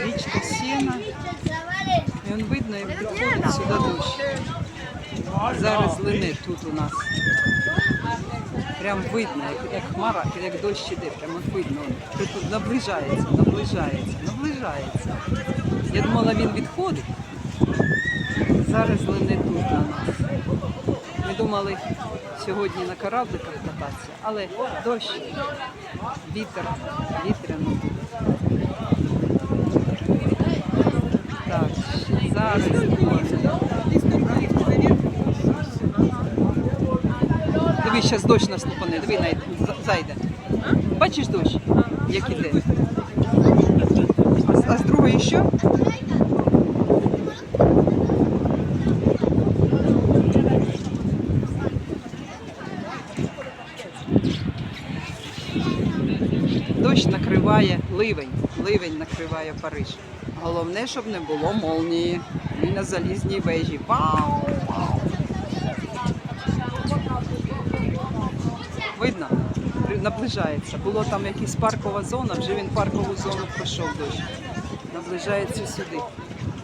річка Сіна. І он видно, як приходить сюди дощ. Зараз лине тут у нас. Прям видно, як, як хмара, як дощ іде, прямо видно. Тут наближається, наближається, наближається. Я думала, він відходить. Зараз лине тут на нас. Ми думали сьогодні на корабликах кататися, але дощ, вітер, вітряно. Так, зараз. Диви, зараз дощ нас лупане, диви, зайде. Бачиш дощ, як іде? А, з- другої що? Дощ накриває ливень, ливень накриває Париж. Головне, щоб не було молнії. І на залізній вежі. Вау! Видно? Наближається. Було там якась паркова зона, вже він паркову зону пройшов дощ. Наближається сюди.